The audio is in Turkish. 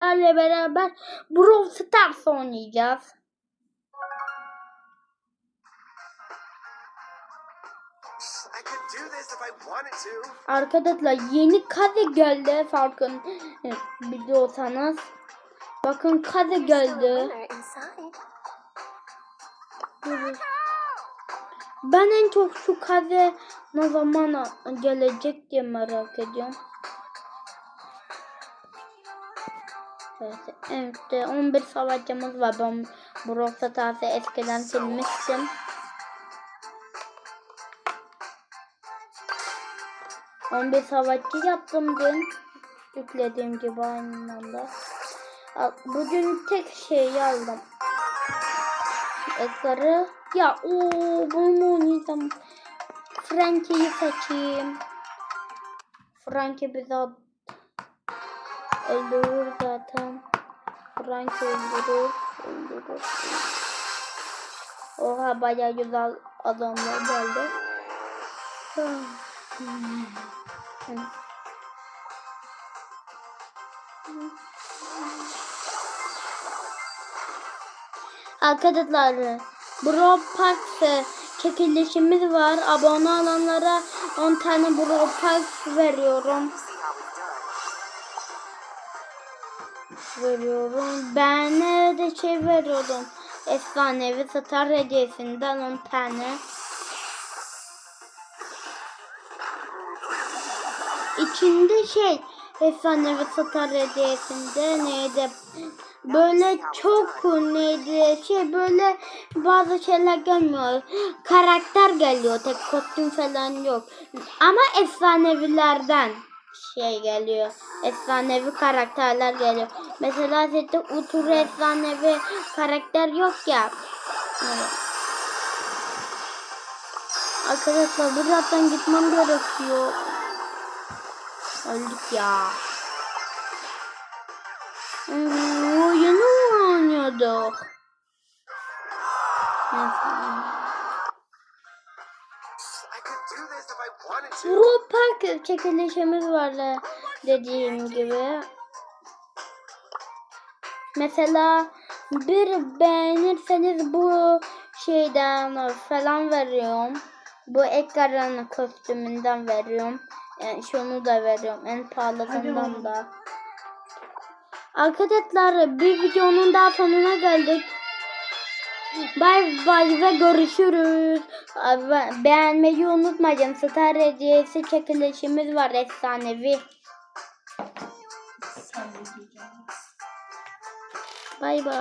arkadaşlarla beraber Brawl Stars oynayacağız. Arkadaşlar yeni kaze geldi farkın biliyorsanız. Bakın kaze geldi. Ben en çok şu kaze ne zaman gelecek diye merak ediyorum. Evet, evet de 11 savaşçımız var. Ben Brawl Stars'ı eskiden silmiştim. On bir savaşçı yaptım dün. Yüklediğim gibi aynı anda. Bugün tek şeyi aldım. Ekları. Ya o bunu oynayacağım? Frankie'yi seçeyim. Frankie bizi ad- öldürür zaten. Frankie öldürür. Öldürür. Oha bayağı güzel adamlar geldi. Arkadaşlar Brawl Park e, çekilişimiz var. Abone olanlara 10 tane Brawl Park veriyorum. Veriyorum. Ben de şey veriyorum. Efsanevi Star hediyesinden 10 tane. İçinde şey efsanevi Star hediyesinde neydi? Böyle çok neydi şey böyle bazı şeyler gelmiyor. Karakter geliyor tek kostüm falan yok. Ama efsanevilerden şey geliyor. Efsanevi karakterler geliyor. Mesela sette Utur efsanevi karakter yok ya. Evet. Arkadaşlar buradan gitmem gerekiyor. Öldük ya. Hmm, oyunu mu oynuyorduk? Park çekilişimiz vardı dediğim gibi. Mesela bir beğenirseniz bu şeyden falan veriyorum. Bu ekranın kostümünden veriyorum. Yani şunu da veriyorum. En pahalısından da. Arkadaşlar bir videonun daha sonuna geldik. Bay bay ve görüşürüz. Be- Beğenmeyi unutmayın. Star hediyesi çekilişimiz var efsanevi. Bay bay.